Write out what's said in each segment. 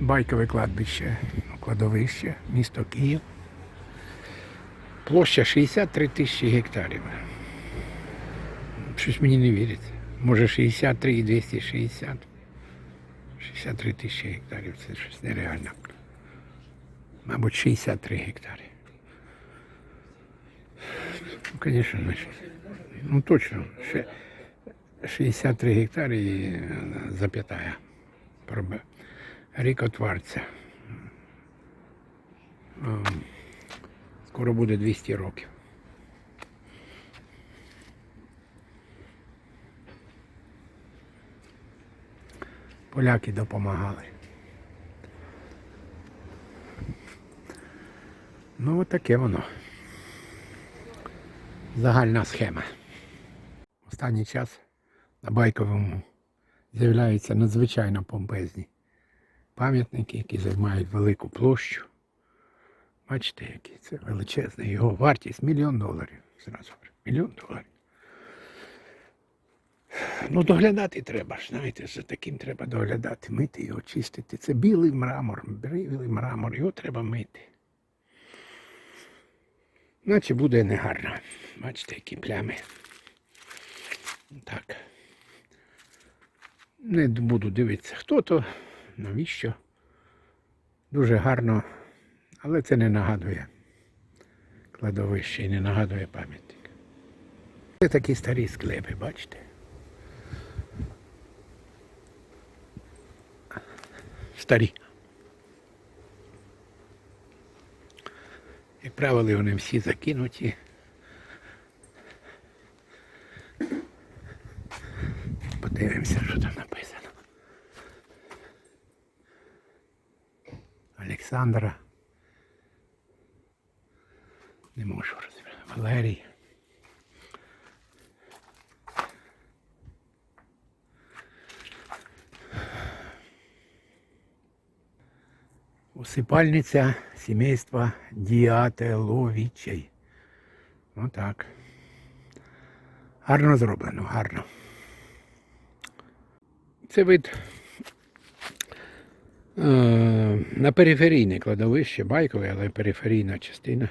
Байкове кладбище, кладовище, місто Київ. Площа 63 тисячі гектарів. Щось мені не віриться. Може 63 і 260. 63 тисячі гектарів це щось нереально. Мабуть, 63 гектари. Ну, звісно, значить. Ну точно. 63 гектари е, зап'ятая. Проб- Рік отварця. Ем, Скоро буде 200 років. Поляки допомагали. Ну, от таке воно. Загальна схема. Останній час на Байковому з'являються надзвичайно помпезні пам'ятники, які займають велику площу. Бачите, який це величезний. Його вартість мільйон доларів. Зразу мільйон доларів. Ну, доглядати треба ж, знаєте, за таким треба доглядати, мити його, чистити. Це білий мрамор, білий мрамор, його треба мити. Наче буде негарно. Бачите, які плями. Так. Не буду дивитися, хто то, навіщо. Дуже гарно, але це не нагадує кладовище і не нагадує пам'ятник. Це такі старі склепи, бачите? Старі. Як правило, вони всі закинуті. Подивимося, що там написано. Олександра. Не можу розібрати. Валерій. Усипальниця сімейства Діателовичей. Отак. Гарно зроблено, гарно. Це вид е, на периферійне кладовище, байкове, але периферійна частина.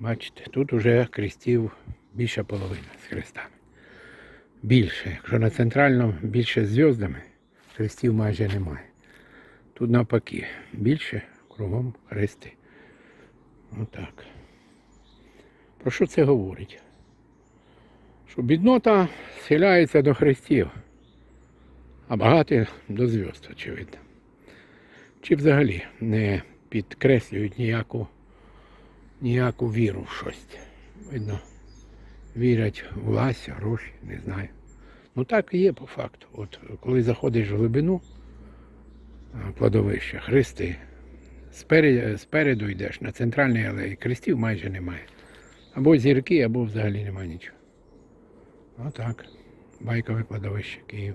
Бачите, тут уже хрестів більша половина з хрестами. Більше. Якщо на центральному більше з зв'яздами, хрестів майже немає. Тут навпаки, більше кругом хрести. Отак. Про що це говорить? Що біднота схиляється до хрестів, а багаті до зв'язд, очевидно. Чи взагалі не підкреслюють ніяку, ніяку віру в щось. Видно, вірять в власть, гроші, не знаю. Ну так і є по факту. От коли заходиш в глибину, кладовища, хрести. Спереду, спереду йдеш на центральній алеї, хрестів майже немає. Або зірки, або взагалі немає нічого. Отак. Байкове кладовище Київ.